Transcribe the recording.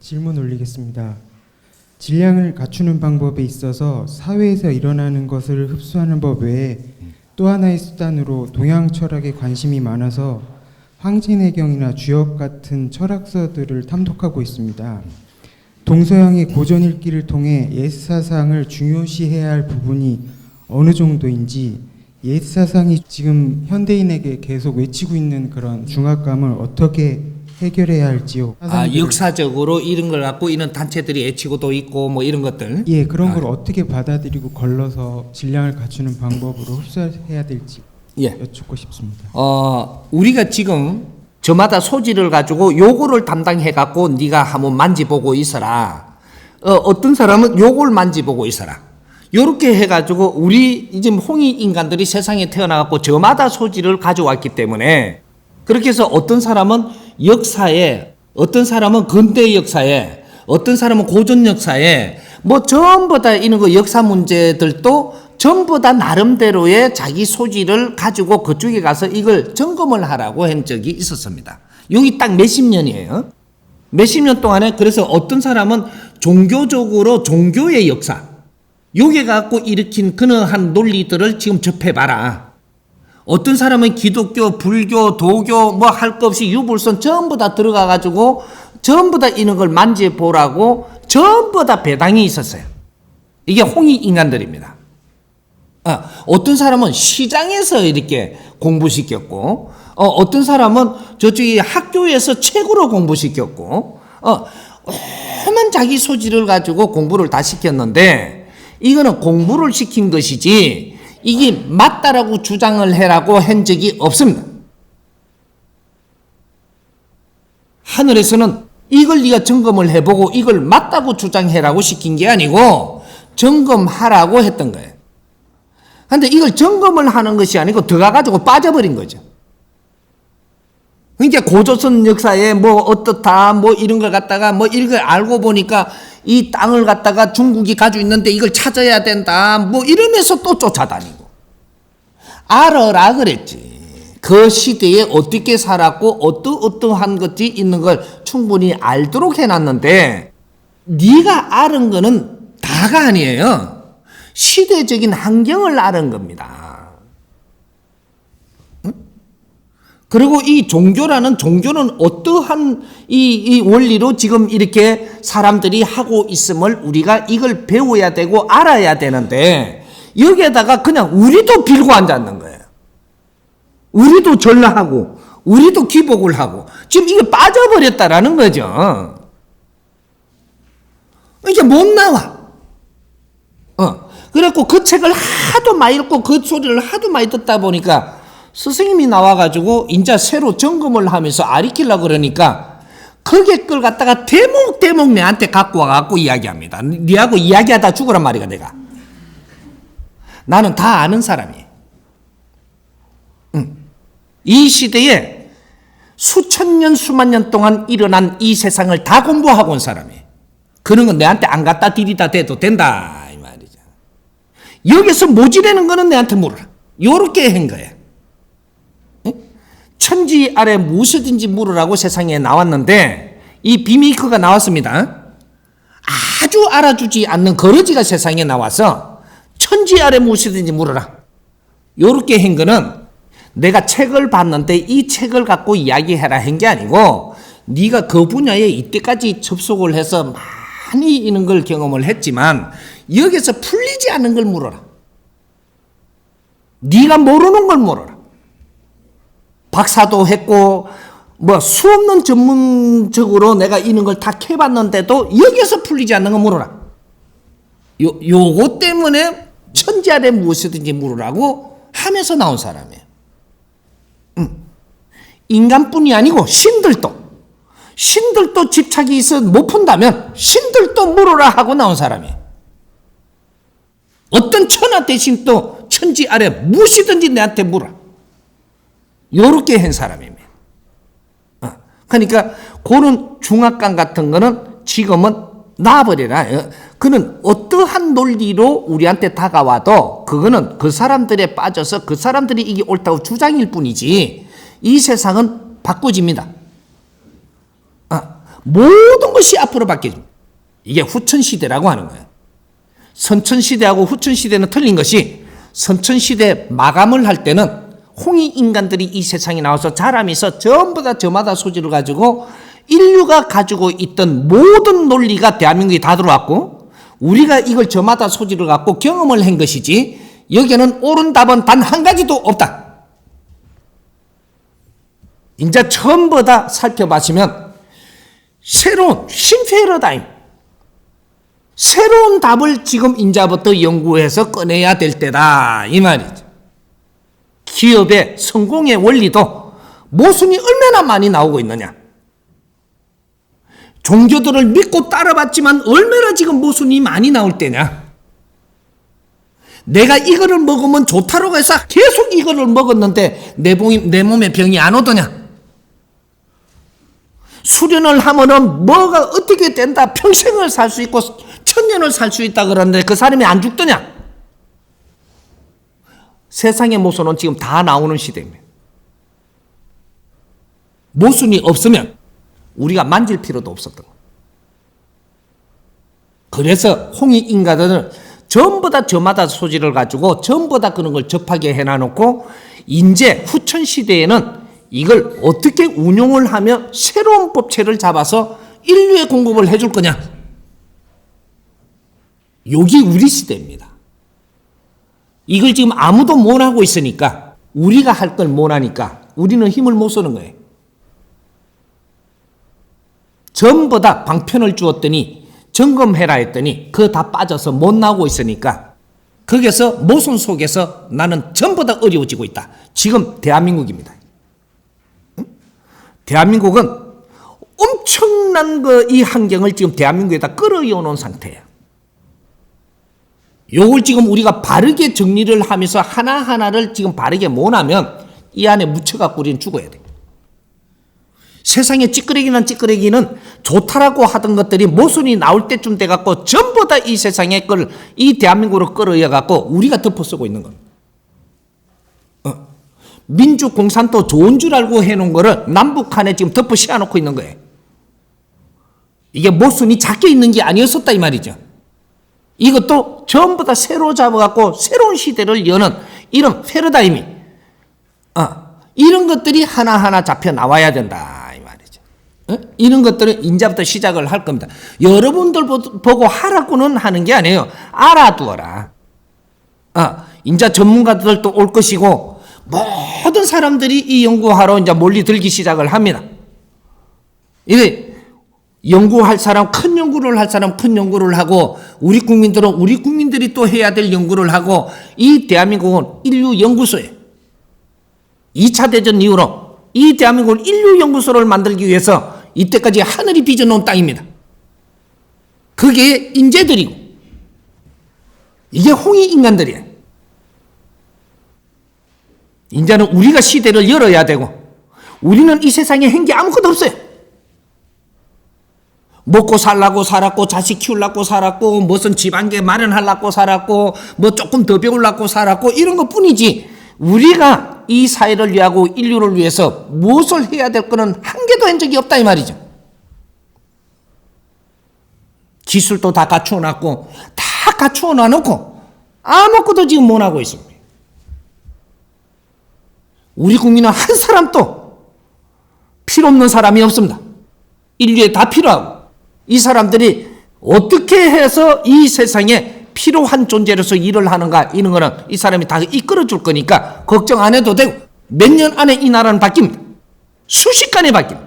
질문 올리겠습니다. 질량을 갖추는 방법에 있어서 사회에서 일어나는 것을 흡수하는 법 외에 또 하나의 수단으로 동양 철학에 관심이 많아서 황진해경이나 주역 같은 철학서들을 탐독하고 있습니다. 동서양의 고전 읽기를 통해 옛 사상을 중요시해야 할 부분이 어느 정도인지 옛 사상이 지금 현대인에게 계속 외치고 있는 그런 중압감을 어떻게 해결해야 할지요. 아, 역사적으로 이런 걸 갖고 이런 단체들이 애치고도 있고 뭐 이런 것들. 예, 그런 아. 걸 어떻게 받아들이고 걸러서 질량을 갖추는 방법으로 흡수해야 될지 예. 여쭙고 싶습니다. 어, 우리가 지금 저마다 소지를 가지고 요거를 담당해 갖고 네가 한번 만지보고 있어라. 어, 어떤 사람은 요걸 만지보고 있어라. 요렇게 해 가지고 우리 지금 홍이 인간들이 세상에 태어나 갖고 저마다 소지를 가져왔기 때문에 그렇게 해서 어떤 사람은 역사에 어떤 사람은 근대 역사에 어떤 사람은 고전 역사에 뭐 전부 다 이런 거 역사 문제들도 전부 다 나름대로의 자기 소지를 가지고 그쪽에 가서 이걸 점검을 하라고 한 적이 있었습니다. 여기 딱 몇십 년이에요. 몇십 년 동안에 그래서 어떤 사람은 종교적으로 종교의 역사 요게 갖고 일으킨 그러한 논리들을 지금 접해봐라. 어떤 사람은 기독교, 불교, 도교 뭐 할 것 없이 유불선 전부 다 들어가 가지고 전부 다 이런 걸 만져보라고 전부 다 배당이 있었어요. 이게 홍익 인간들입니다. 아, 어떤 사람은 시장에서 이렇게 공부시켰고, 어, 어떤 사람은 저쪽에 학교에서 책으로 공부시켰고, 어, 오만 자기 소질을 가지고 공부를 다 시켰는데, 이거는 공부를 시킨 것이지, 이게 맞다라고 주장을 해라고 한 적이 없습니다. 하늘에서는 이걸 네가 점검을 해보고 이걸 맞다고 주장해라고 시킨 게 아니고 점검하라고 했던 거예요. 근데 이걸 점검을 하는 것이 아니고 들어가가지고 빠져버린 거죠. 그러니까 고조선 역사에 뭐 어떻다 뭐 이런 걸 갖다가 뭐 이런 걸 알고 보니까 이 땅을 갖다가 중국이 가지고 있는데 이걸 찾아야 된다 뭐 이러면서 또 쫓아다니고 알아라 그랬지. 그 시대에 어떻게 살았고 어떠 어떠한 것이 있는 걸 충분히 알도록 해놨는데 네가 아는 거는 다가 아니에요. 시대적인 환경을 아는 겁니다. 응? 그리고 이 종교라는 종교는 어떠한 이, 이 원리로 지금 이렇게 사람들이 하고 있음을 우리가 이걸 배워야 되고 알아야 되는데 여기에다가 그냥 우리도 빌고 앉았는 거예요. 우리도 전라하고 우리도 기복을 하고 지금 이게 빠져버렸다라는 거죠. 이제 못 나와. 어. 그래갖고 그 책을 하도 많이 읽고 그 소리를 하도 많이 듣다 보니까 스승님이 나와가지고 인자 새로 점검을 하면서 아리키려 그러니까 그게 걸 갖다가 대목 대목 내한테 갖고 와갖고 이야기합니다. 니하고 이야기하다 죽으란 말이야 내가. 나는 다 아는 사람이에요. 응. 이 시대에 수천 년 수만 년 동안 일어난 이 세상을 다 공부하고 온 사람이에요. 그런 건 내한테 안 갖다 들이다 대도 된다 이 말이죠. 여기서 모지라는 거는 내한테 물어라. 요렇게 한 거야. 응? 천지 아래 무엇이든지 물으라고 세상에 나왔는데 이 비메이커가 나왔습니다. 아주 알아주지 않는 거러지가 세상에 나와서 천지 아래 무엇이든지 물어라. 요렇게 한 거는 내가 책을 봤는데 이 책을 갖고 이야기해라 한 게 아니고 네가 그 분야에 이때까지 접속을 해서 많이 이런 걸 경험을 했지만 여기서 풀리지 않는 걸 물어라. 네가 모르는 걸 물어라. 박사도 했고 뭐 수없는 전문적으로 내가 이런 걸다 캐봤는데도 여기서 풀리지 않는 거 물어라. 요 요거 때문에 천지 아래 무엇이든지 물으라고 하면서 나온 사람이에요. 음. 인간뿐이 아니고 신들도 신들도 집착이 있어 못 푼다면 신들도 물어라 하고 나온 사람이에요. 어떤 천하 대신 또 천지 아래 무엇이든지 내한테 물어. 요렇게 한 사람입니다. 어. 그러니까 그런 중압감 같은 거는 지금은 놔버려라. 어. 그는 어떠한 논리로 우리한테 다가와도 그거는 그 사람들에 빠져서 그 사람들이 이게 옳다고 주장일 뿐이지 이 세상은 바꿔집니다. 아, 모든 것이 앞으로 바뀌죠. 이게 후천 시대라고 하는 거예요. 선천 시대하고 후천 시대는 틀린 것이 선천 시대 마감을 할 때는 홍이 인간들이 이 세상에 나와서 자라면서 전부 다 저마다 소질을 가지고 인류가 가지고 있던 모든 논리가 대한민국에 다 들어왔고 우리가 이걸 저마다 소질을 갖고 경험을 한 것이지 여기에는 옳은 답은 단 한 가지도 없다. 이제 전부 다 살펴보시면 새로운 신패러다임 새로운 답을 지금 인자부터 연구해서 꺼내야 될 때다 이 말이죠. 기업의 성공의 원리도 모순이 얼마나 많이 나오고 있느냐. 종교들을 믿고 따라봤지만 얼마나 지금 모순이 많이 나올 때냐. 내가 이거를 먹으면 좋다고 해서 계속 이거를 먹었는데 내, 몸이, 내 몸에 병이 안 오더냐. 수련을 하면은 뭐가 어떻게 된다. 평생을 살 수 있고 천년을 살 수 있다 그러는데 그 사람이 안 죽더냐. 세상의 모순은 지금 다 나오는 시대입니다. 모순이 없으면 우리가 만질 필요도 없었던 거예요. 그래서 홍익 인가들은 전부 다 저마다 소질을 가지고 전부 다 그런 걸 접하게 해놔놓고 이제 후천 시대에는 이걸 어떻게 운용을 하며 새로운 법체를 잡아서 인류에 공급을 해줄 거냐? 여기 우리 시대입니다. 이걸 지금 아무도 못 하고 있으니까 우리가 할 걸 못 하니까 우리는 힘을 못 쓰는 거예요. 전부 다 방편을 주었더니 점검해라 했더니 그거 다 빠져서 못 나오고 있으니까 거기서 모순 속에서 나는 전부 다 어려워지고 있다. 지금 대한민국입니다. 응? 대한민국은 엄청난 그 이 환경을 지금 대한민국에다 끌어이어 놓은 상태예요. 요걸 지금 우리가 바르게 정리를 하면서 하나하나를 지금 바르게 못하면 이 안에 묻혀갖고 우리는 죽어야 돼. 세상에 찌끄레기는 찌끄레기는 좋다라고 하던 것들이 모순이 나올 때쯤 돼갖고 전부 다 이 세상에 걸 이 대한민국으로 끌어이어갖고 우리가 덮어 쓰고 있는 겁니다. 어. 민주 공산도 좋은 줄 알고 해놓은 거를 남북한에 지금 덮어 씌워놓고 있는 거예요. 이게 모순이 작게 있는 게 아니었었다 이 말이죠. 이것도 전부 다 새로 잡아갖고 새로운 시대를 여는 이런 패러다임이 어, 이런 것들이 하나하나 잡혀 나와야 된다 이 말이죠. 어? 이런 것들은 인자부터 시작을 할 겁니다. 여러분들 보- 보고 하라고는 하는 게 아니에요. 알아두어라. 아, 인자 전문가들도 올 것이고 모든 사람들이 이 연구하러 이제 몰리 들기 시작을 합니다. 이게 연구할 사람 큰 연구를 할 사람 큰 연구를 하고 우리 국민들은 우리 국민들이 또 해야 될 연구를 하고 이 대한민국은 인류 연구소에 2차 대전 이후로 이 대한민국을 인류 연구소를 만들기 위해서 이때까지 하늘이 빚어놓은 땅입니다. 그게 인재들이고 이게 홍이 인간들이에요. 이제는 우리가 시대를 열어야 되고 우리는 이 세상에 한 게 아무것도 없어요. 먹고 살라고 살았고 자식 키우려고 살았고 무슨 집안계 마련하려고 살았고 뭐 조금 더 배우려고 살았고 이런 것 뿐이지 우리가 이 사회를 위하고 인류를 위해서 무엇을 해야 될 거는 한 개도 한 적이 없다 이 말이죠. 기술도 다 갖추어 놨고 다 갖추어 놔놓고 아무것도 지금 못 하고 있습니다. 우리 국민은 한 사람도 필요 없는 사람이 없습니다. 인류에 다 필요하고 이 사람들이 어떻게 해서 이 세상에 필요한 존재로서 일을 하는가 이런 거는 이 사람이 다 이끌어 줄 거니까 걱정 안 해도 되고 몇 년 안에 이 나라는 바뀝니다. 수십간에 바뀝니다.